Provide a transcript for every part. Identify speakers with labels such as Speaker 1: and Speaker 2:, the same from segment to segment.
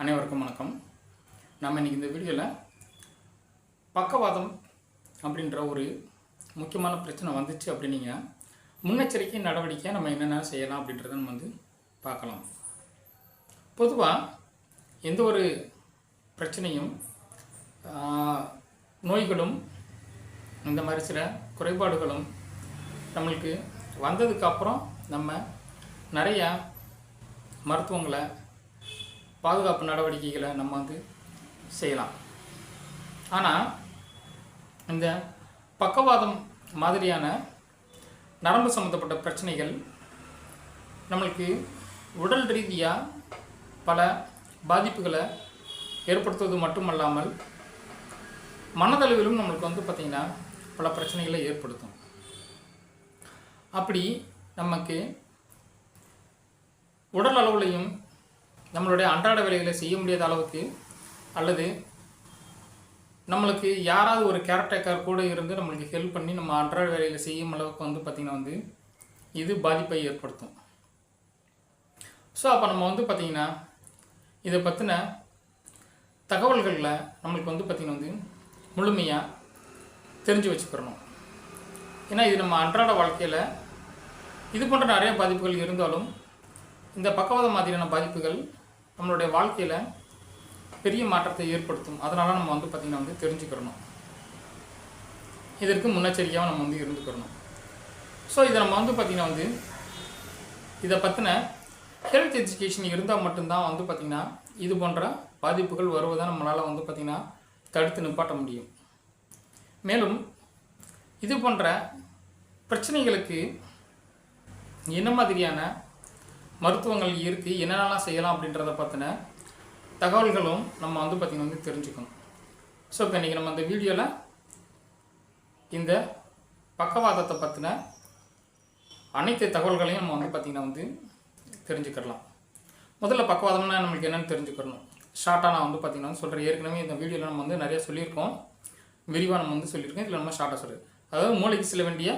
Speaker 1: அனைவருக்கும் வணக்கம். நம்ம இன்றைக்கி இந்த வீடியோவில் பக்கவாதம் அப்படின்ற ஒரு முக்கியமான பிரச்சனை வந்துச்சு அப்படின்னீங்க. முன்னெச்சரிக்கை நடவடிக்கை நம்ம என்னென்ன செய்யலாம் அப்படின்றத நம்ம வந்து பார்க்கலாம். பொதுவாக எந்த ஒரு பிரச்சனையும் நோய்களும் இந்த மாதிரி சில குறைபாடுகளும் நம்மளுக்கு வந்ததுக்கப்புறம் நம்ம நிறையா மருத்துவங்களை பாதுகாப்பு நடவடிக்கைகளை நம்ம வந்து செய்யலாம். ஆனால் இந்த பக்கவாதம் மாதிரியான நரம்பு சம்மந்தப்பட்ட பிரச்சனைகள் நம்மளுக்கு உடல் ரீதியாக பல பாதிப்புகளை ஏற்படுத்துவது மட்டுமல்லாமல் மனதளவிலும் நம்மளுக்கு வந்து பார்த்திங்கன்னா பல பிரச்சனைகளை ஏற்படுத்தும். அப்படி நமக்கு உடல் அளவுலையும் நம்மளுடைய அன்றாட வேலைகளை செய்ய முடியாத அளவுக்கு அல்லது நம்மளுக்கு யாராவது ஒரு கேரக்டர் கூட இருந்து நம்மளுக்கு ஹெல்ப் பண்ணி நம்ம அன்றாட வேலைகளை செய்யும் அளவுக்கு வந்து பார்த்திங்கன்னா வந்து இது பாதிப்பை ஏற்படுத்தும். ஸோ அப்போ நம்ம வந்து பார்த்திங்கன்னா இதை பற்றின தகவல்களில் நம்மளுக்கு வந்து பார்த்திங்கன்னா வந்து முழுமையாக தெரிஞ்சு வச்சுக்கிறணும். ஏன்னா இது நம்ம அன்றாட வாழ்க்கையில் இது போன்ற நிறைய பாதிப்புகள் இருந்தாலும் இந்த பக்கவாத மாதிரியான பாதிப்புகள் நம்மளுடைய வாழ்க்கையில் பெரிய மாற்றத்தை ஏற்படுத்தும். அதனால் நம்ம வந்து பார்த்திங்கன்னா வந்து தெரிஞ்சுக்கிறணும். இதற்கு முன்னெச்சரிக்கையாக நம்ம வந்து இருந்துக்கிறணும். ஸோ இதை நம்ம வந்து பார்த்திங்கன்னா வந்து இதை பற்றின ஹெல்த் எஜுகேஷன் இருந்தால் மட்டும்தான் வந்து பார்த்திங்கன்னா இது போன்ற பாதிப்புகள் வருவதை நம்மளால் வந்து பார்த்திங்கன்னா தடுத்து நிப்பாட்ட முடியும். மேலும் இது போன்ற பிரச்சனைகளுக்கு என்ன மாதிரியான மருத்துவங்கள் இருக்குது என்னென்னலாம் செய்யலாம் அப்படின்றத பற்றின தகவல்களும் நம்ம வந்து பார்த்திங்கன்னா வந்து தெரிஞ்சுக்கணும். ஸோ இப்போ இன்றைக்கி நம்ம இந்த வீடியோவில் இந்த பக்கவாதத்தை பற்றின அனைத்து தகவல்களையும் நம்ம வந்து பார்த்திங்கன்னா வந்து தெரிஞ்சுக்கிடலாம். முதல்ல பக்கவாதம்னா நம்மளுக்கு என்னென்னு தெரிஞ்சுக்கணும். ஷார்ட்டாக நான் வந்து பார்த்திங்கன்னா சொல்கிறேன் ஏற்கனவே இந்த வீடியோவில் நம்ம வந்து நிறைய சொல்லியிருக்கோம். விரிவாக நம்ம வந்து சொல்லியிருக்கோம். இதில் நம்ம ஷார்ட்டாக சொல்கிறேன் அதாவது மூளைக்கு செல்ல வேண்டிய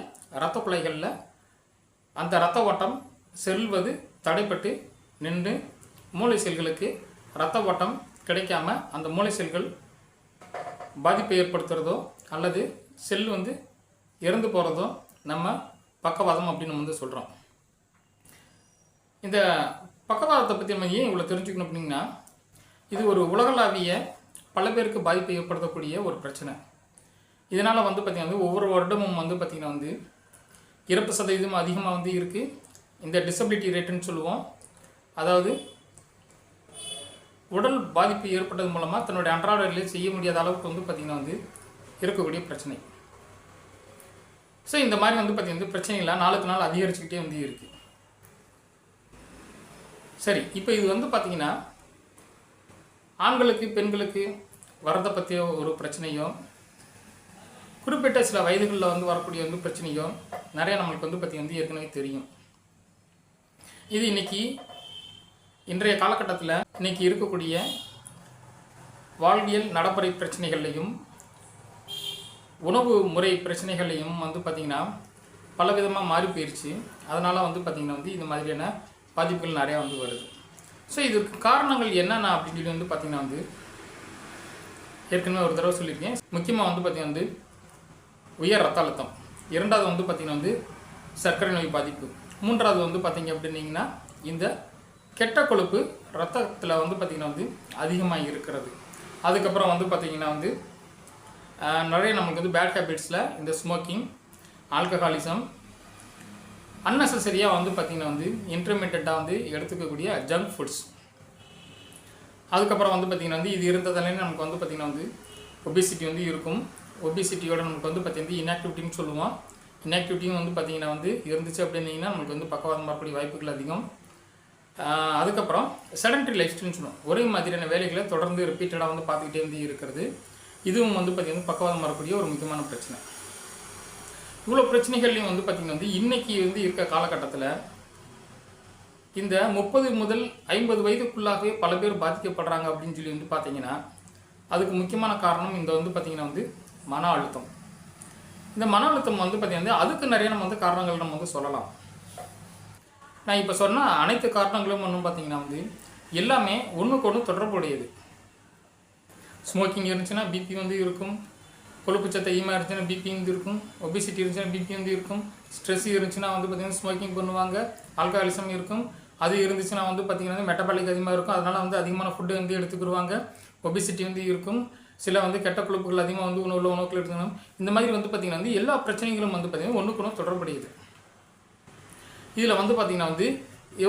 Speaker 1: ரத்த குழாய்களில் அந்த இரத்த ஓட்டம் செல்வது தடைப்பட்டு நின்று மூளை செல்களுக்கு இரத்த ஓட்டம் கிடைக்காம அந்த மூளை செல்கள் பாதிப்பை ஏற்படுத்துகிறதோ அல்லது செல் வந்து இறந்து போகிறதோ நம்ம பக்கவாதம் அப்படின்னு நம்ம வந்து சொல்கிறோம் இந்த பக்கவாதத்தை பற்றி நம்ம ஏன் இவ்வளோ தெரிஞ்சுக்கணும் அப்படின்னா இது ஒரு உலகளாவிய பல பேருக்கு பாதிப்பை ஏற்படுத்தக்கூடிய ஒரு பிரச்சனை. இதனால் வந்து பார்த்திங்கன்னா வந்து ஒவ்வொரு வருடமும் வந்து பார்த்திங்கன்னா வந்து இறப்பு சதவீதம் அதிகமாக வந்து இருக்குது இந்த டிசபிலிட்டி ரேட்டுன்னு சொல்லுவோம். அதாவது உடல் பாதிப்பு ஏற்பட்டது மூலமாக தன்னுடைய அன்றாட வேலையை செய்ய முடியாத அளவுக்கு வந்து பார்த்திங்கன்னா வந்து இருக்கக்கூடிய பிரச்சனை. ஸோ இந்த மாதிரி வந்து பார்த்திங்கன்னா வந்து பிரச்சனைகள்லாம் நாளுக்கு நாள் அதிகரிச்சுக்கிட்டே வந்து இருக்குது சரி இப்போ இது வந்து பார்த்திங்கன்னா ஆண்களுக்கு பெண்களுக்கு வரதை பற்றிய ஒரு பிரச்சனையோ குறிப்பிட்ட சில வயதுகளில் வந்து வரக்கூடிய வந்து பிரச்சனையோ நிறையா நம்மளுக்கு வந்து பற்றி வந்து ஏற்கனவே தெரியும். இது இன்னைக்கு இன்றைய காலகட்டத்தில் இன்னைக்கு இருக்கக்கூடிய வாழ்வியல் நடைமுறை பிரச்சனைகள்லையும் உணவு முறை பிரச்சனைகள்லையும் வந்து பார்த்திங்கன்னா பல விதமாக மாறி போயிடுச்சு அதனால் வந்து பார்த்திங்கன்னா வந்து இந்த மாதிரியான பாதிப்புகள் நிறையா வந்து வருது. ஸோ இதுக்கு காரணங்கள் என்னென்ன அப்படின்னு சொல்லி வந்து பார்த்திங்கன்னா வந்து ஏற்கனவே ஒரு தடவை சொல்லியிருக்கேன். முக்கியமாக வந்து பார்த்திங்கன்னா வந்து உயர் ரத்த அழுத்தம். இரண்டாவது வந்து பார்த்திங்கன்னா வந்து சர்க்கரை நோய் பாதிப்பு. மூன்றாவது வந்து பார்த்திங்க அப்படின்னீங்கன்னா இந்த கெட்ட கொழுப்பு ரத்தத்தில் வந்து பார்த்திங்கன்னா வந்து அதிகமாக இருக்கிறது. அதுக்கப்புறம் வந்து பார்த்திங்கன்னா வந்து நிறைய நமக்கு வந்து பேட் ஹேபிட்ஸில் இந்த ஸ்மோக்கிங் ஆல்கஹாலிசம் அன்னெசரியாக வந்து பார்த்திங்கன்னா வந்து இன்டர்மீடியட்டாக வந்து எடுத்துக்கக்கூடிய ஜங்க் ஃபுட்ஸ் அதுக்கப்புறம் வந்து பார்த்திங்கன்னா வந்து இது இருந்ததாலே நமக்கு வந்து பார்த்திங்கன்னா வந்து ஒபிசிட்டி வந்து இருக்கும். ஒபிசிட்டியோட நமக்கு வந்து பார்த்திங்கன்னா இன்ஆக்டிவிட்டின்னு சொல்லுவோம். இன்ஆக்டிவிட்டியும் வந்து பார்த்திங்கன்னா வந்து இருந்துச்சு அப்படின்னீங்கன்னா நமக்கு வந்து பக்கவாதம் வரக்கூடிய வாய்ப்புகள் அதிகம். அதுக்கப்புறம் செடன்ட்ரி லைஃப் ஸ்டைல்னு சொல்லுவோம். ஒரே மாதிரியான வேலைகளை தொடர்ந்து ரிப்பீட்டடாக வந்து பார்த்துக்கிட்டே வந்து இருக்கிறது. இதுவும் வந்து பார்த்திங்கன்னா பக்கவாதம் வரக்கூடிய ஒரு முக்கியமான பிரச்சனை. இவ்வளோ பிரச்சனைகள்லையும் வந்து பார்த்திங்கன்னா வந்து இன்றைக்கி வந்து இருக்க காலகட்டத்தில் இந்த முப்பது முதல் ஐம்பது வயதுக்குள்ளாகவே பல பேர் பாதிக்கப்படுறாங்க அப்படின்னு சொல்லி வந்து பார்த்திங்கன்னா அதுக்கு முக்கியமான காரணம் இந்த வந்து பார்த்திங்கன்னா வந்து மன அழுத்தம். இந்த மன அழுத்தம் வந்து பார்த்திங்கன்னா அதுக்கு நிறைய நம்ம வந்து காரணங்கள் நம்ம வந்து சொல்லலாம். நான் இப்போ சொன்ன அனைத்து காரணங்களும் ஒன்றும் பார்த்திங்கன்னா வந்து எல்லாமே ஒன்றுக்கு ஒன்று தொடர்புடையது. ஸ்மோக்கிங் இருந்துச்சுன்னா பிபி வந்து இருக்கும். கொழுப்பு சத்து அதிகமாக இருந்துச்சுன்னா பிபி வந்து இருக்கும். ஒபிசிட்டி இருந்துச்சுன்னா பிபி வந்து இருக்கும். ஸ்ட்ரெஸ் இருந்துச்சுன்னா வந்து பார்த்திங்கன்னா ஸ்மோக்கிங் பண்ணுவாங்க. ஆல்கஹாலிசம் இருக்கும். அது இருந்துச்சுன்னா வந்து பார்த்திங்கன்னா மெட்டபாலிக் அதிகமாக இருக்கும். அதனால் வந்து அதிகமான ஃபுட்டு வந்து எடுத்துக்கிடுவாங்க. ஒபிசிட்டி வந்து இருக்கும். சில வந்து கெட்ட கொழுப்புகள் அதிகமாக வந்து உணவுல உணவுகள் எடுத்துக்கணும் இந்த மாதிரி வந்து பார்த்திங்கன்னா வந்து எல்லா பிரச்சனைகளும் வந்து பார்த்திங்கன்னா ஒன்றுக்கு ஒன்று தொடர்புடையது. இதில் வந்து பார்த்திங்கன்னா வந்து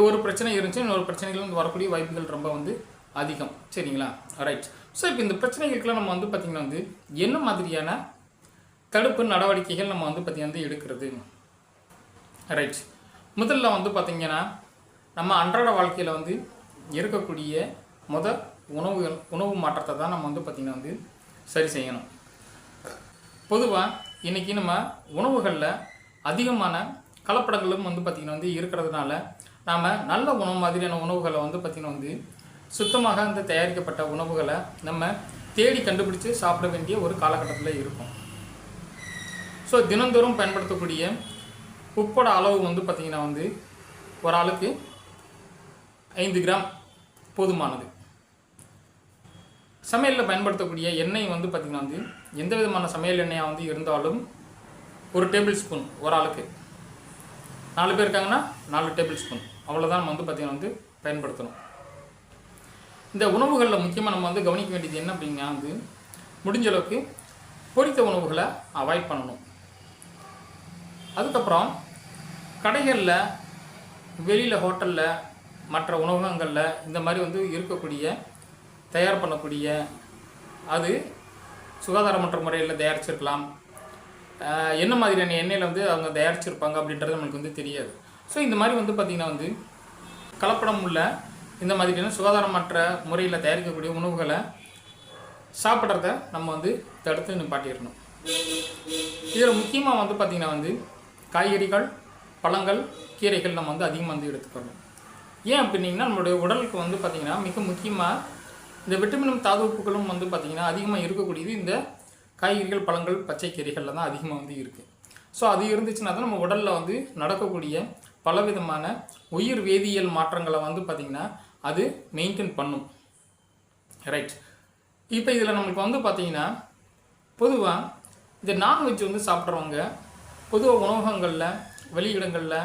Speaker 1: ஒரு பிரச்சனை இருந்துச்சு இன்னொரு பிரச்சனைகள் வந்து வரக்கூடிய வாய்ப்புகள் ரொம்ப வந்து அதிகம். சரிங்களா? ரைட் ஸோ இப்போ இந்த பிரச்சனைகளுக்கெல்லாம் நம்ம வந்து பார்த்திங்கன்னா வந்து என்ன மாதிரியான தடுப்பு நடவடிக்கைகள் நம்ம வந்து பார்த்திங்கன்னா வந்து எடுக்கிறது? ரைட் முதல்ல வந்து பார்த்திங்கன்னா நம்ம அன்றாட வாழ்க்கையில் வந்து இருக்கக்கூடிய முத உணவுகள் உணவு மாற்றத்தை தான் நம்ம வந்து பார்த்திங்கன்னா வந்து சரி செய்யணும். பொதுவாக இன்றைக்கி நம்ம உணவுகளில் அதிகமான கலப்படங்களும் வந்து பார்த்திங்கன்னா வந்து இருக்கிறதுனால நாம் நல்ல உணவு மாதிரியான உணவுகளை வந்து பார்த்திங்கன்னா வந்து சுத்தமாக அந்த தயாரிக்கப்பட்ட உணவுகளை நம்ம தேடி கண்டுபிடிச்சு சாப்பிட வேண்டிய ஒரு காலகட்டத்தில் இருக்கும். ஸோ தினந்தோறும் பயன்படுத்தக்கூடிய உப்போட அளவு வந்து பார்த்திங்கன்னா வந்து ஒரு ஆளுக்கு ஐந்து கிராம் போதுமானது. சமையலில் பயன்படுத்தக்கூடிய எண்ணெய் வந்து பார்த்திங்கன்னா வந்து எந்த விதமான சமையல் எண்ணெயாக வந்து இருந்தாலும் ஒரு டேபிள் ஸ்பூன் ஒரு ஆளுக்கு. நாலு பேர் இருக்காங்கன்னா நாலு டேபிள் ஸ்பூன் அவ்வளோதான் நம்ம வந்து பார்த்திங்கன்னா வந்து பயன்படுத்தணும். இந்த உணவுகளில் முக்கியமாக நம்ம வந்து கவனிக்க வேண்டியது என்ன அப்படின்னா வந்து முடிஞ்ச அளவுக்கு பொரித்த உணவுகளை அவாய்ட் பண்ணணும். அதுக்கப்புறம் கடைகளில் வெளியில் ஹோட்டலில் மற்ற உணவகங்களில் இந்த மாதிரி வந்து இருக்கக்கூடிய தயார் பண்ணக்கூடிய அது சுகாதாரமற்ற முறையில் தயாரிச்சிருக்கலாம். என்ன மாதிரியான எண்ணெயில் வந்து அவங்க தயாரிச்சிருப்பாங்க அப்படின்றது நம்மளுக்கு வந்து தெரியாது. ஸோ இந்த மாதிரி வந்து பார்த்திங்கன்னா வந்து கலப்படம் உள்ள இந்த மாதிரியான சுகாதாரமற்ற முறையில் தயாரிக்கக்கூடிய உணவுகளை சாப்பிட்றத நம்ம வந்து தடுத்து நிப்பாட்டிடணும். இதில் முக்கியமாக வந்து பார்த்திங்கன்னா வந்து காய்கறிகள் பழங்கள் கீரைகள் நம்ம வந்து அதிகமாக வந்து எடுத்துக்கணும். ஏன் அப்படின்னீங்கன்னா நம்மளுடைய உடலுக்கு வந்து பார்த்திங்கன்னா மிக முக்கியமாக இந்த விட்டமினும் தாது உப்புகளும் வந்து பார்த்திங்கன்னா அதிகமாக இருக்கக்கூடியது இந்த காய்கறிகள் பழங்கள் பச்சை கீரைகளில் தான் அதிகமாக வந்து இருக்குது ஸோ அது இருந்துச்சுன்னா தான் நம்ம உடலில் வந்து நடக்கக்கூடிய பலவிதமான உயிர் வேதியியல் மாற்றங்களை வந்து பார்த்திங்கன்னா அது மெயின்டைன் பண்ணும். ரைட் இப்போ இதில் நம்மளுக்கு வந்து பார்த்தீங்கன்னா பொதுவாக இந்த நான்வெஜ் வந்து சாப்பிட்றவங்க பொதுவாக உணவகங்களில் வெளியிடங்களில்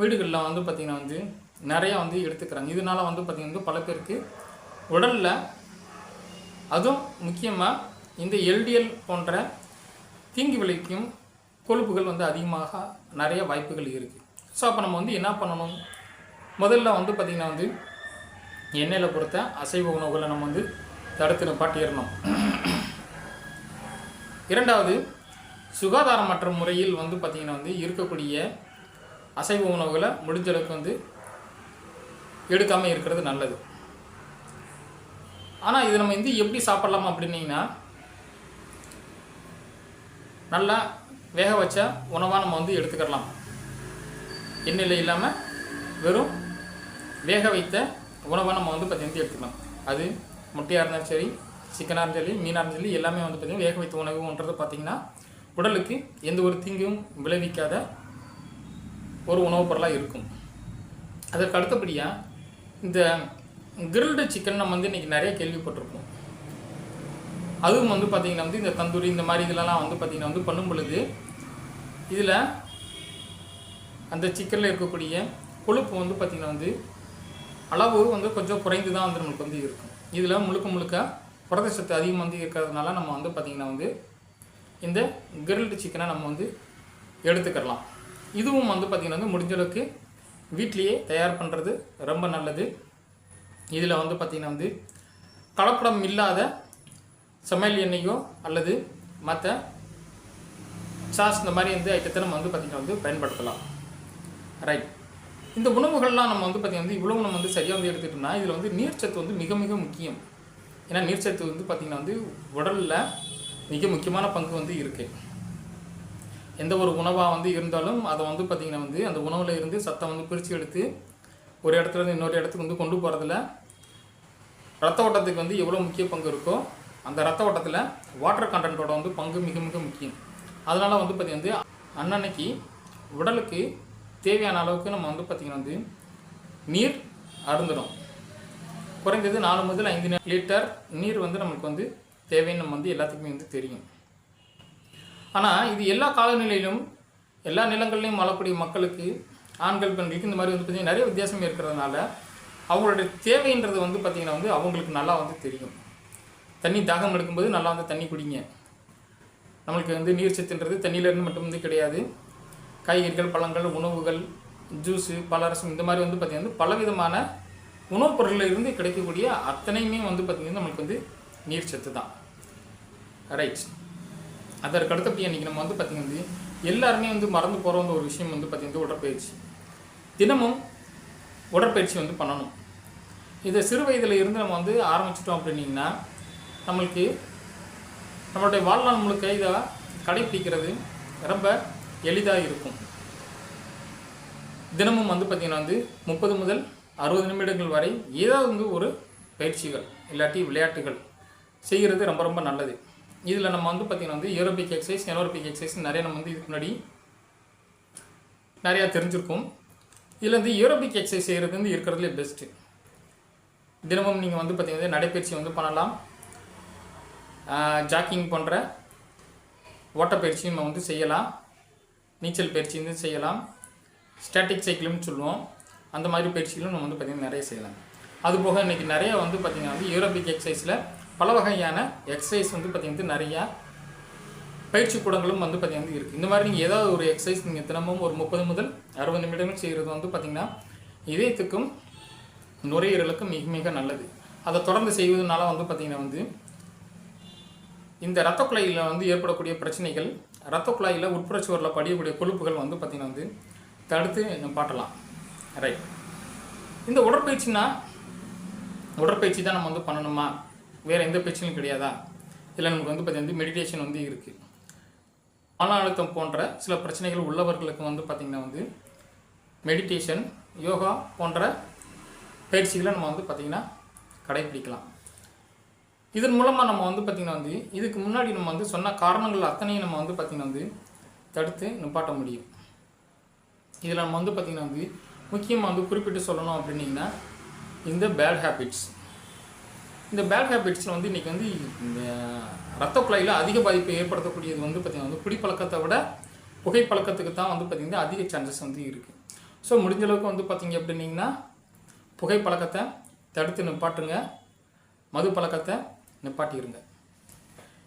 Speaker 1: வீடுகளில் வந்து பார்த்திங்கன்னா வந்து நிறையா வந்து எடுத்துக்கிறாங்க. இதனால வந்து பார்த்திங்கன்னா வந்து பல பேருக்கு உடலில் அதுவும் முக்கியமாக இந்த எல்டிஎல் போன்ற தீங்கு விளைக்கும் கொழுப்புகள் வந்து அதிகமாக நிறைய வாய்ப்புகள் இருக்குது ஸோ அப்போ நம்ம வந்து என்ன பண்ணணும்? முதல்ல வந்து பார்த்திங்கன்னா வந்து எண்ணெயில் பொறுத்த அசைவ உணவுகளை நம்ம வந்து தடுத்து நிப்பாட்டிடணும். இரண்டாவது சுகாதாரமற்ற முறையில் வந்து பார்த்திங்கன்னா வந்து இருக்கக்கூடிய அசைவ உணவுகளை முடிஞ்ச அளவுக்கு வந்து எடுக்காமல் இருக்கிறது நல்லது. ஆனால் இது நம்ம வந்து எப்படி சாப்பிட்லாம் அப்படின்னீங்கன்னா நல்லா வேக வச்ச உணவாக நம்ம வந்து எடுத்துக்கிடலாம் எண்ணெயில் இல்லாமல் வெறும் வேக வைத்த உணவை நம்ம வந்து பார்த்திங்கன்னா எடுத்துக்கலாம். அது முட்டையாக இருந்தாலும் சரி சிக்கனாக இருந்தாலும் சரி மீனாக இருந்தாலும் சரி எல்லாமே வந்து பார்த்திங்கன்னா வேக வைத்த உணவுன்றது பார்த்திங்கன்னா உடலுக்கு எந்த ஒரு தீங்கும் விளைவிக்காத ஒரு உணவுப் பொருளாக இருக்கும். அதற்கு அடுத்தபடியாக இந்த கிரில்டு சிக்கன் நம்ம வந்து இன்றைக்கி நிறைய கேள்விப்பட்டிருப்போம். அதுவும் வந்து பார்த்திங்கன்னா வந்து இந்த தந்தூரி இந்த மாதிரி இதெல்லாம் வந்து பார்த்திங்கன்னா வந்து பண்ணும் பொழுது இதில் அந்த சிக்கனில் இருக்கக்கூடிய கொழுப்பு வந்து பார்த்திங்கன்னா வந்து அளவு வந்து கொஞ்சம் குறைந்து தான் வந்து நம்மளுக்கு வந்து இருக்கும். இதில் முழுக்க முழுக்க புரத சத்து அதிகம் வந்து இருக்கிறதுனால நம்ம வந்து பார்த்திங்கன்னா வந்து இந்த கிரில்டு சிக்கனை நம்ம வந்து எடுத்துக்கலாம். இதுவும் வந்து பார்த்திங்கன்னா வந்து முடிஞ்சளவுக்கு வீட்லேயே தயார் பண்ணுறது ரொம்ப நல்லது. இதில் வந்து பார்த்திங்கன்னா வந்து கலப்படம் இல்லாத சமையல் எண்ணெயோ அல்லது மற்ற சாஸ் இந்த மாதிரி வந்து ஐட்டத்தை நம்ம வந்து பார்த்திங்கன்னா வந்து பயன்படுத்தலாம். ரைட் இந்த உணவுகள்லாம் நம்ம வந்து பார்த்திங்கன்னா வந்து இவ்வளவு நம்ம வந்து சரியாக வந்து எடுத்துக்கிட்டோம்னா இதில் வந்து நீர்ச்சத்து வந்து மிக மிக முக்கியம். ஏன்னா நீர்ச்சத்து வந்து பார்த்திங்கன்னா வந்து உடலில் மிக முக்கியமான பங்கு வந்து இருக்குது எந்த ஒரு உணவாக வந்து இருந்தாலும் அதை வந்து பார்த்திங்கன்னா வந்து அந்த உணவில் இருந்து சத்தம் வந்து பிரித்து எடுத்து ஒரு இடத்துல இருந்து இன்னொரு இடத்துக்கு வந்து கொண்டு போகிறதுல ரத்த ஓட்டத்துக்கு வந்து எவ்வளோ முக்கிய பங்கு இருக்கோ அந்த ரத்த ஓட்டத்தில் வாட்டர் கண்டென்ட்டோட வந்து பங்கு மிக மிக முக்கியம். அதனால் வந்து பார்த்திங்கன்னா வந்து அன்னன்னைக்கு உடலுக்கு தேவையான அளவுக்கு நம்ம வந்து பார்த்திங்கன்னா வந்து நீர் அருந்துடும் குறைந்தது நாலு முதல் ஐந்து லிட்டர் நீர் வந்து நம்மளுக்கு வந்து தேவைன்னு நம்ம வந்து எல்லாத்துக்குமே வந்து தெரியும். ஆனால் இது எல்லா காலநிலையிலும் எல்லா நிலங்கள்லையும் வாழக்கூடிய மக்களுக்கு ஆண்கள் பெண்களுக்கு இந்த மாதிரி வந்து பார்த்திங்கன்னா நிறைய வித்தியாசம் இருக்கிறதுனால அவங்களுடைய தேவைன்றது வந்து பார்த்திங்கன்னா வந்து அவங்களுக்கு நல்லா வந்து தெரியும். தண்ணி தாகம் எடுக்கும்போது நல்லா வந்து தண்ணி குடிங்க. நம்மளுக்கு வந்து நீர் சத்துன்றது தண்ணியிலேருந்து மட்டும் வந்து கிடையாது. காய்கறிகள் பழங்கள் உணவுகள் ஜூஸு பலரசம் இந்த மாதிரி வந்து பார்த்திங்கன்னா பலவிதமான உணவுப் பொருள்களில் இருந்து கிடைக்கக்கூடிய அத்தனையுமே வந்து பார்த்திங்கன்னா நம்மளுக்கு வந்து நீர் சத்து தான். ரைட் அதற்கு அடுத்தபடி அன்றைக்கி நம்ம வந்து பார்த்திங்கன்னா வந்து எல்லாருமே வந்து மறந்து போகிற வந்து ஒரு விஷயம் வந்து பார்த்திங்கன்னா உடற்பயிற்சி. தினமும் உடற்பயிற்சி வந்து பண்ணணும். இதை சிறு வயதில் இருந்து நம்ம வந்து ஆரம்பிச்சிட்டோம் அப்படின்னிங்கன்னா நம்மளுக்கு நம்மளுடைய வாழ்நாள் முழுக்க இதை கடைப்பிடிக்கிறது ரொம்ப எளிதாக இருக்கும். தினமும் வந்து பார்த்திங்கன்னா வந்து முப்பது முதல் அறுபது நிமிடங்கள் வரை ஏதாவது வந்து ஒரு பயிற்சிகள் இல்லாட்டி விளையாட்டுகள் செய்கிறது ரொம்ப ரொம்ப நல்லது. இதில் நம்ம வந்து பார்த்திங்கன்னா வந்து ஏரோபிக் எக்ஸசைஸ் எனோரோபிக் எக்ஸசைஸ் நிறைய நம்ம வந்து இதுக்கு முன்னாடி நிறையா தெரிஞ்சிருக்கும். இதில் வந்து ஏரோபிக் எக்ஸசைஸ் செய்கிறது வந்து இருக்கிறதுலே பெஸ்ட்டு தினமும் நீங்கள் வந்து பார்த்திங்கன்னா நடைப்பயிற்சி வந்து பண்ணலாம். ஜாக்கிங் போன்ற ஓட்டப்பயிற்சியும் நம்ம வந்து செய்யலாம். நீச்சல் பயிற்சி வந்து செய்யலாம். ஸ்டாட்டிக் சைக்கிள்னு சொல்லுவோம். அந்த மாதிரி பயிற்சிகளும் நம்ம வந்து பார்த்திங்கன்னா நிறைய செய்யலாம். அதுபோக இன்றைக்கி நிறைய வந்து பார்த்திங்கன்னா வந்து யூரோபிக் எக்ஸசைஸில் பல வகையான எக்ஸசைஸ் வந்து பார்த்திங்கன்னா நிறையா பயிற்சி கூடங்களும் வந்து பார்த்திங்கன்னா இருக்குது இந்த மாதிரி நீங்கள் ஏதாவது ஒரு எக்ஸசைஸ் நீங்கள் தினமும் ஒரு முப்பது முதல் அறுபது நிமிடங்கள் செய்கிறது வந்து பார்த்திங்கன்னா இதயத்துக்கும் நுரையீரலுக்கும் மிக மிக நல்லது. அதை தொடர்ந்து செய்வதனால வந்து பார்த்திங்கன்னா வந்து இந்த இரத்த குழாயில் வந்து ஏற்படக்கூடிய பிரச்சனைகள் ரத்தக்குழாயில் குழாயில் உட்புற சுவரில் படியக்கூடிய கொழுப்புகள் வந்து பார்த்திங்கன்னா வந்து தடுத்து பாட்டலாம் ரைட் இந்த உடற்பயிற்சினா உடற்பயிற்சி தான் நம்ம வந்து பண்ணணுமா? வேறு எந்த பிரச்சனையும் கிடையாதா? இதில் நமக்கு வந்து பார்த்திங்கன்னா மெடிடேஷன் வந்து இருக்குது மன அழுத்தம் போன்ற சில பிரச்சனைகள் உள்ளவர்களுக்கு வந்து பார்த்திங்கன்னா வந்து மெடிடேஷன் யோகா போன்ற பயிற்சிகளை நம்ம வந்து பார்த்திங்கன்னா கடைப்பிடிக்கலாம். இதன் மூலமாக நம்ம வந்து பார்த்திங்கன்னா வந்து இதுக்கு முன்னாடி நம்ம வந்து சொன்ன காரணங்கள் அத்தனையும் நம்ம வந்து பார்த்திங்கன்னா வந்து தடுத்து நிப்பாட்ட முடியும். இதில் நம்ம வந்து பார்த்திங்கன்னா வந்து முக்கியமாக வந்து குறிப்பிட்டு சொல்லணும் அப்படின்னிங்கன்னா இந்த பேட் ஹேபிட்ஸ் இந்த பேட் ஹேபிட்ஸில் வந்து இன்றைக்கி வந்து இந்த ரத்த குழாயில் அதிக பாதிப்பை ஏற்படுத்தக்கூடியது வந்து பார்த்திங்கன்னா வந்து குடிப்பழக்கத்தை விட புகைப்பழக்கத்துக்கு தான் வந்து பார்த்திங்கன்னா அதிக சான்சஸ் வந்து இருக்குது ஸோ முடிஞ்ச அளவுக்கு வந்து பார்த்திங்க அப்படின்னிங்கன்னா புகைப்பழக்கத்தை தடுத்து நிப்பாட்டுங்க. மது பழக்கத்தை நிப்பாட்டிடுங்க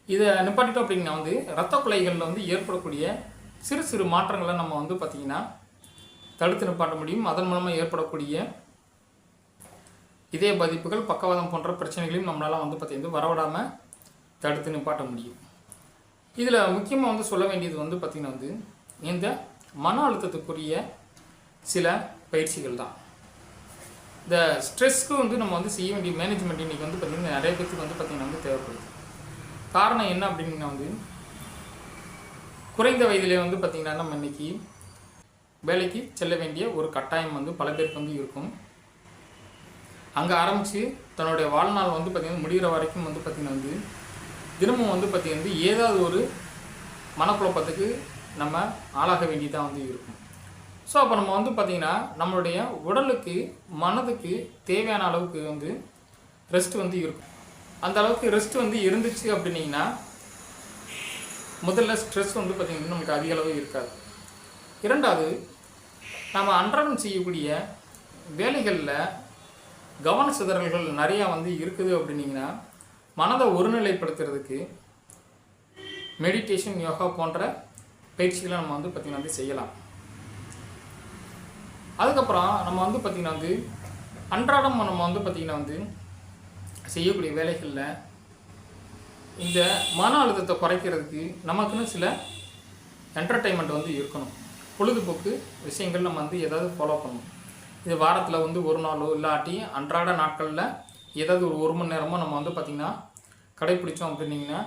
Speaker 1: இதை நிப்பாட்டிட்டோம் அப்படின்னா வந்து ரத்த வந்து ஏற்படக்கூடிய சிறு சிறு மாற்றங்களை நம்ம வந்து பார்த்திங்கன்னா தடுத்து நிப்பாட்ட முடியும். அதன் மூலமாக ஏற்படக்கூடிய இதய பாதிப்புகள் பக்கவாதம் போன்ற பிரச்சனைகளையும் நம்மளால் வந்து பார்த்திங்கன்னா வரவிடாமல் தடுத்து நிப்பாட்ட முடியும். இதில் முக்கியமாக வந்து சொல்ல வேண்டியது வந்து பார்த்திங்கன்னா வந்து இந்த மன அழுத்தத்துக்குரிய சில பயிற்சிகள் தான். இந்த ஸ்ட்ரெஸ்க்கு வந்து நம்ம வந்து செய்ய வேண்டிய மேனேஜ்மெண்ட் இன்றைக்கி வந்து பார்த்திங்கன்னா நிறைய பேருக்கு வந்து பார்த்திங்கன்னா வந்து தேவைப்படுது. காரணம் என்ன அப்படின்னா வந்து குறைந்த வயதிலே வந்து பார்த்திங்கன்னா நம்ம இன்றைக்கி வேலைக்கு செல்ல வேண்டிய ஒரு கட்டாயம் வந்து பல பேருக்கு வந்து இருக்கும். அங்கே ஆரம்பித்து தன்னுடைய வாழ்நாள் வந்து பார்த்திங்கன்னா முடிகிற வரைக்கும் வந்து பார்த்திங்கன்னா வந்து தினமும் வந்து பார்த்திங்கன்னா வந்து ஏதாவது ஒரு மனக்குழப்பத்துக்கு நம்ம ஆளாக வேண்டியதாக வந்து இருக்கும். ஸோ அப்போ நம்ம வந்து பார்த்திங்கன்னா நம்மளுடைய உடலுக்கு மனதுக்கு தேவையான அளவுக்கு வந்து ரெஸ்ட் வந்து இருக்கும். அந்த அளவுக்கு ரெஸ்ட் வந்து இருந்துச்சு அப்படின்னீங்கன்னா முதல்ல ஸ்ட்ரெஸ் வந்து பார்த்திங்கன்னா நமக்கு அதிக அளவு இருக்காது. இரண்டாவது நம்ம அன்றாடம் செய்யக்கூடிய வேலைகளில் கவன சிதறல்கள் நிறையா வந்து இருக்குது அப்படின்னீங்கன்னா மனதை ஒருநிலைப்படுத்துறதுக்கு மெடிடேஷன் யோகா போன்ற பயிற்சிகளை நம்ம வந்து பார்த்திங்கன்னா வந்து செய்யலாம். அதுக்கப்புறம் நம்ம வந்து பார்த்திங்கன்னா வந்து அன்றாடம் நம்ம வந்து பார்த்திங்கன்னா வந்து செய்யக்கூடிய வேலைகளில் இந்த மன அழுத்தத்தை குறைக்கிறதுக்கு நமக்குன்னு சில என்டர்டைன்மெண்ட் வந்து இருக்கணும். பொழுதுபோக்கு விஷயங்கள் நம்ம வந்து ஏதாவது ஃபாலோ பண்ணணும். இது வாரத்தில் வந்து ஒரு நாளோ இல்லாட்டி அன்றாட நாட்களில் ஏதாவது ஒரு ஒரு மணி நேரமோ நம்ம வந்து பார்த்திங்கன்னா கடைப்பிடிச்சோம் அப்படின்னிங்கன்னா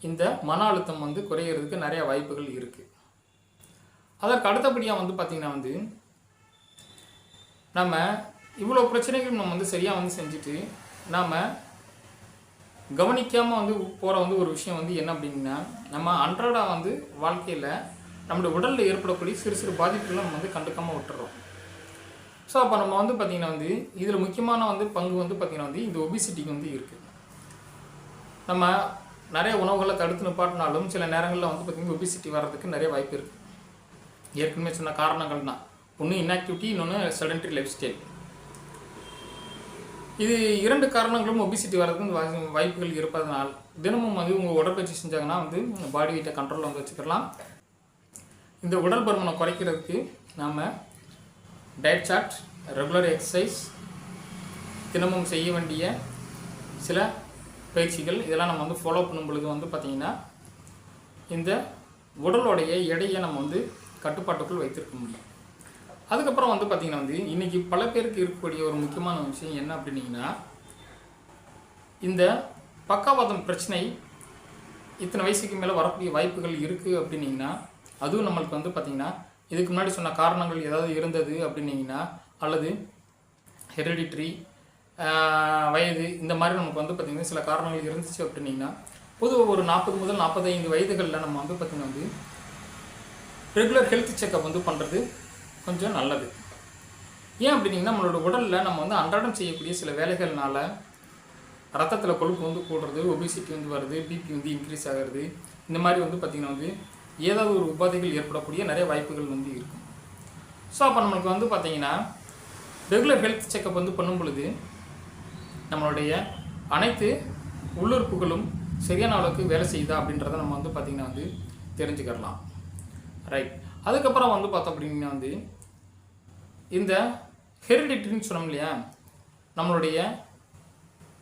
Speaker 1: இந்த மன அழுத்தம் வந்து குறையிறதுக்கு நிறைய வாய்ப்புகள் இருக்குது அதற்கு அடுத்தபடியாக வந்து பார்த்திங்கன்னா வந்து நம்ம இவ்வளோ பிரச்சனைகளும் நம்ம வந்து சரியாக வந்து செஞ்சுட்டு நாம் கவனிக்காமல் வந்து போகிற வந்து ஒரு விஷயம் வந்து என்ன அப்படின்னா நம்ம அன்றாட வந்து வாழ்க்கையில் நம்மளுடைய உடலில் ஏற்படக்கூடிய சிறு சிறு பாதிப்புகளை நம்ம வந்து கண்டுக்காமல் விட்டுறோம். ஸோ அப்போ நம்ம வந்து பார்த்திங்கன்னா வந்து இதில் முக்கியமான வந்து பங்கு வந்து பார்த்திங்கன்னா வந்து இந்த ஒபிசிட்டிக்கு வந்து இருக்குது நம்ம நிறைய உணவுகளை தடுத்து நிப்பாட்டினாலும் சில நேரங்களில் வந்து பார்த்திங்கன்னா ஒபிசிட்டி வர்றதுக்கு நிறைய வாய்ப்பு இருக்குது ஏற்கனவே சொன்ன காரணங்கள் தான் ஒன்று இன்ஆக்டிவிட்டி இன்னொன்று செடன்ட்ரி லைஃப் ஸ்டைல் இது இரண்டு காரணங்களும் ஒபிசிட்டி வர்றதுக்கு வாய்ப்புகள் இருப்பதனால் தினமும் வந்து உங்கள் உடற்பயிற்சி செஞ்சாங்கன்னா வந்து பாடி வெயிட்டை கண்ட்ரோலில் வந்து வச்சுக்கலாம். இந்த உடல் பருமனை குறைக்கிறதுக்கு நாம் டயட் சார்ட் ரெகுலர் எக்ஸசைஸ் தினமும் செய்ய வேண்டிய சில பயிற்சிகள். இதெல்லாம் நம்ம வந்து ஃபாலோ பண்ணும் பொழுது வந்து பார்த்திங்கன்னா இந்த உடலுடைய எடையை நம்ம வந்து கட்டுப்பாட்டுக்குள் வைத்திருக்க முடியும். அதுக்கப்புறம் வந்து பார்த்திங்கன்னா வந்து இன்றைக்கி பல பேருக்கு இருக்கக்கூடிய ஒரு முக்கியமான விஷயம் என்ன அப்படின்னிங்கன்னா இந்த பக்கவாதம் பிரச்சனை இத்தனை வயசுக்கு மேலே வரக்கூடிய வாய்ப்புகள் இருக்குது அப்படின்னிங்கன்னா அதுவும் நம்மளுக்கு வந்து பார்த்திங்கன்னா இதுக்கு முன்னாடி சொன்ன காரணங்கள் ஏதாவது இருந்தது அப்படின்னீங்கன்னா அல்லது ஹெரிடிட்ரி வயது இந்த மாதிரி நமக்கு வந்து பார்த்திங்கன்னா சில காரணங்கள் இருந்துச்சு அப்படின்னீங்கன்னா பொதுவாக ஒரு நாற்பது முதல் நாற்பத்தைந்து வயதுகளில் நம்ம வந்து பார்த்திங்கன்னா வந்து ரெகுலர் ஹெல்த் செக்கப் வந்து பண்ணுறது கொஞ்சம் நல்லது. ஏன் அப்படின்னீங்கன்னா நம்மளோட உடலில் நம்ம வந்து அன்றாடம் செய்யக்கூடிய சில வேலைகள்னால ரத்தத்தில் கொழுப்பு வந்து கூடுறது ஒபிசிட்டி வந்து வருது பிபி வந்து இன்க்ரீஸ் ஆகிறது இந்த மாதிரி வந்து பார்த்திங்கன்னா வந்து ஏதாவது ஒரு உபாதைகள் ஏற்படக்கூடிய நிறைய வாய்ப்புகள் வந்து இருக்கும். ஸோ அப்போ நம்மளுக்கு வந்து பார்த்திங்கன்னா ரெகுலர் ஹெல்த் செக்கப் வந்து பண்ணும் பொழுது நம்மளுடைய அனைத்து உள்ளுறுப்புகளும் சரியான அளவுக்கு வேலை செய்யுதா அப்படின்றத நம்ம வந்து பார்த்திங்கன்னா வந்து தெரிஞ்சுக்கலாம் ரைட் அதுக்கப்புறம் வந்து பார்த்தோம் அப்படின்னா வந்து இந்த ஹெரிடிட்டின்னு சொன்னோம் இல்லையா? நம்மளுடைய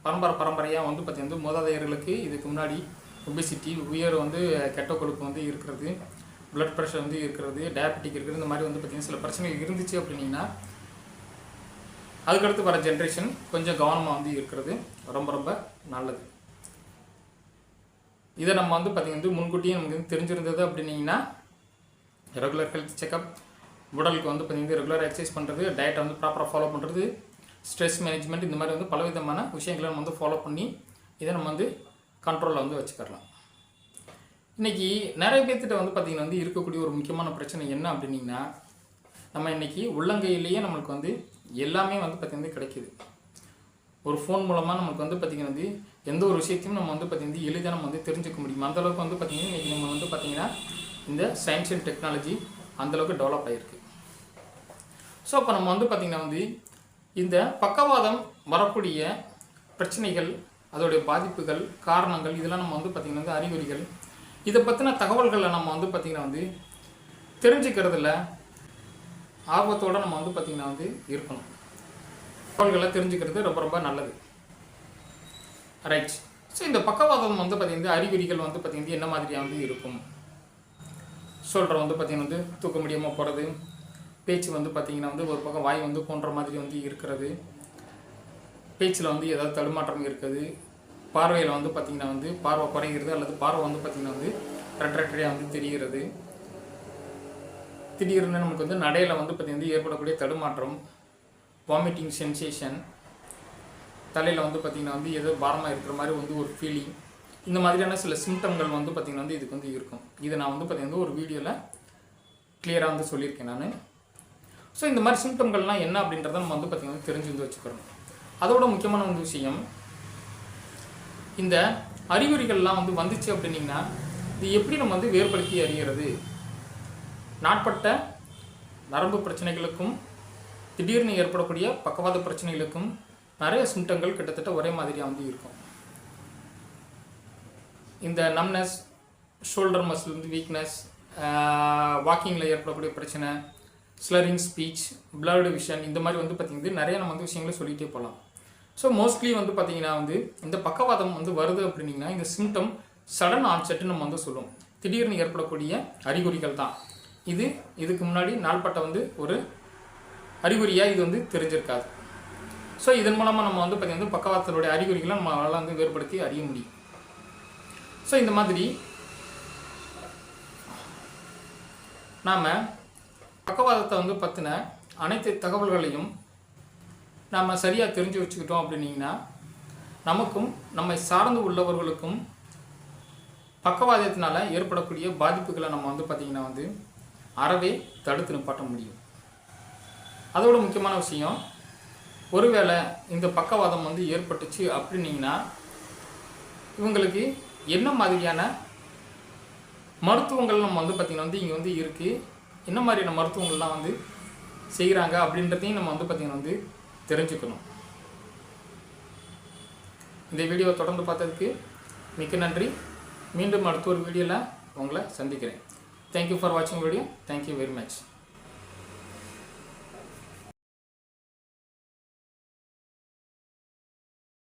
Speaker 1: பரம்பரை பரம்பரையாக வந்து பார்த்தீங்கன்னா மூதாதையர்களுக்கு இதுக்கு முன்னாடி ஒபிசிட்டி உயர் வந்து கெட்ட கொழுப்பு வந்து இருக்கிறது ப்ளட் ப்ரெஷர் வந்து இருக்கிறது டயபெட்டிக் இருக்கிறது இந்த மாதிரி வந்து பார்த்திங்கன்னா சில பிரச்சனைகள் இருந்துச்சு அப்படின்னீங்கன்னா அதுக்கடுத்து வர ஜென்ரேஷன் கொஞ்சம் கவனமாக வந்து இருக்கிறது ரொம்ப ரொம்ப நல்லது. இதை நம்ம வந்து பார்த்திங்கன்னா முன்கூட்டியே நமக்கு வந்து தெரிஞ்சிருந்தது அப்படின்னீங்கன்னா ரெகுலர் ஹெல்த் செக்கப் உடலுக்கு வந்து பார்த்திங்கன்னா ரெகுலர் எக்ஸசைஸ் பண்ணுறது டயட்டை வந்து ப்ராப்பராக ஃபாலோ பண்ணுறது ஸ்ட்ரெஸ் மேனேஜ்மெண்ட் இந்த மாதிரி வந்து பலவிதமான விஷயங்களை நம்ம வந்து ஃபாலோ பண்ணி இதை நம்ம வந்து கண்ட்ரோலில் வந்து வச்சுக்கலாம் இன்றைக்கி நிறைய பேர்த்திட்ட வந்து பார்த்திங்கன்னா வந்து இருக்கக்கூடிய ஒரு முக்கியமான பிரச்சனை என்ன அப்படின்னீங்கன்னா நம்ம இன்றைக்கி உள்ளங்கையிலேயே நம்மளுக்கு வந்து எல்லாமே வந்து பார்த்திங்கன்னா கிடைக்கிது. ஒரு ஃபோன் மூலமாக நமக்கு வந்து பார்த்திங்கன்னா வந்து எந்த ஒரு விஷயத்தையும் நம்ம வந்து பார்த்திங்கன்னா எளிதாக நம்ம வந்து தெரிஞ்சுக்க முடியும். அந்தளவுக்கு வந்து பார்த்திங்கன்னா இன்றைக்கி நம்ம வந்து பார்த்திங்கன்னா இந்த சயின்ஸ் அண்ட் டெக்னாலஜி அந்தளவுக்கு டெவலப் ஆகிருக்கு ஸோ அப்போ நம்ம வந்து பார்த்திங்கன்னா வந்து இந்த பக்கவாதம் வரக்கூடிய பிரச்சனைகள் அதோடைய பாதிப்புகள் காரணங்கள் இதெல்லாம் நம்ம வந்து பார்த்திங்கன்னா வந்து அறிகுறிகள். இதை பற்றின தகவல்களை நம்ம வந்து பார்த்திங்கன்னா வந்து தெரிஞ்சுக்கிறதுல ஆர்வத்தோடு நம்ம வந்து பார்த்திங்கன்னா வந்து இருக்கணும். தகவல்களை தெரிஞ்சுக்கிறது ரொம்ப ரொம்ப நல்லது. ரைட் ஸோ இந்த பக்கவாதம் வந்து பார்த்திங்கன்னா அறிகுறிகள் வந்து பார்த்திங்கன்னா என்ன மாதிரியாக வந்து இருக்கும்? சொல்கிற வந்து பார்த்திங்கன்னா வந்து தூக்க முடியாமல் போகிறது பேச்சு வந்து பார்த்திங்கன்னா வந்து ஒரு பக்கம் வாய் வந்து போன்ற மாதிரி வந்து இருக்கிறது பேச்சில் வந்து ஏதாவது தடுமாற்றம் இருக்குது பார்வையில் வந்து பார்த்திங்கன்னா வந்து பார்வை குறைகிறது அல்லது பார்வை வந்து பார்த்திங்கன்னா வந்து ரெட்ரட்டடியாக வந்து தெரிகிறது. திடீர்னு நமக்கு வந்து நடையில் வந்து பார்த்திங்கன்னா ஏற்படக்கூடிய தடுமாற்றம் வாமிட்டிங் சென்சேஷன் தலையில் வந்து பார்த்திங்கன்னா வந்து ஏதோ பாரமாக இருக்கிற மாதிரி வந்து ஒரு ஃபீலிங் இந்த மாதிரியான சில சிம்டம்கள் வந்து பார்த்திங்கன்னா வந்து இதுக்கு வந்து இருக்கும். இதை நான் வந்து பார்த்திங்கன்னா ஒரு வீடியோவில் கிளியராக வந்து சொல்லியிருக்கேன் நான். ஸோ இந்த மாதிரி சிம்டம்கள்லாம் என்ன அப்படின்றத நம்ம வந்து பார்த்திங்கன்னா தெரிஞ்சு வந்து வச்சுக்கிறோம் அதோட முக்கியமான ஒரு விஷயம் இந்த அறிகுறிகள்லாம் வந்து வந்துச்சு அப்படின்னீங்கன்னா இது எப்படி நம்ம வந்து வேறுபடுத்தி அறிகிறது? நாட்பட்ட நரம்பு பிரச்சனைகளுக்கும் திடீர்னு ஏற்படக்கூடிய பக்கவாத பிரச்சனைகளுக்கும் நிறைய சிம்டங்கள் கிட்டத்தட்ட ஒரே மாதிரியாக வந்து இருக்கும். இந்த நம்னஸ் ஷோல்டர் மசில் வந்து வீக்னஸ் வாக்கிங்கில் ஏற்படக்கூடிய பிரச்சனை ஸ்லரிங் ஸ்பீச் பிளர்டு விஷன் இந்த மாதிரி வந்து பார்த்திங்கன்னா நிறைய நம்ம வந்து விஷயங்களை சொல்லிகிட்டே போகலாம். ஸோ மோஸ்ட்லி வந்து பார்த்தீங்கன்னா வந்து இந்த பக்கவாதம் வந்து வருது அப்படின்னீங்கன்னா இந்த சிம்டம் சடன் ஆன்செட்னு நம்ம வந்து சொல்லுவோம். திடீர்னு ஏற்படக்கூடிய அறிகுறிகள் தான். இது இதுக்கு முன்னாடி நாள்பட்ட வந்து ஒரு அறிகுறியாக இது வந்து தெரிஞ்சிருக்காது. ஸோ இதன் மூலமாக நம்ம வந்து பார்த்திங்கன்னா பக்கவாதத்தினுடைய அறிகுறிகளை நம்மளால் வந்து வேறுபடுத்தி அறிய முடியும். ஸோ இந்த மாதிரி நாம் பக்கவாதத்தை வந்து பற்றின அனைத்து தகவல்களையும் நாம் சரியாக தெரிஞ்சு வச்சுக்கிட்டோம் அப்படின்னீங்கன்னா நமக்கும் நம்மை சார்ந்து உள்ளவர்களுக்கும் பக்கவாதத்தினால் ஏற்படக்கூடிய பாதிப்புகளை நம்ம வந்து பார்த்திங்கன்னா வந்து அறவே தடுத்து நிப்பாட்ட முடியும். அதோட முக்கியமான விஷயம் ஒருவேளை இந்த பக்கவாதம் வந்து ஏற்பட்டுச்சு அப்படின்னீங்கன்னா இவங்களுக்கு என்ன மாதிரியான மருத்துவங்கள் நம்ம வந்து பார்த்திங்கன்னா வந்து இங்கே வந்து இருக்குது என்ன மாதிரியான மருத்துவங்கள்லாம் வந்து செய்கிறாங்க அப்படின்றதையும் நம்ம வந்து பார்த்திங்கன்னா வந்து தெரிஞ்சுக்கணும். இந்த வீடியோவை தொடர்ந்து பார்த்ததுக்கு மிக்க நன்றி. மீண்டும் அடுத்த ஒரு வீடியோவில் உங்களை சந்திக்கிறேன். தேங்க்யூ ஃபார் வாட்சிங் video thank you very much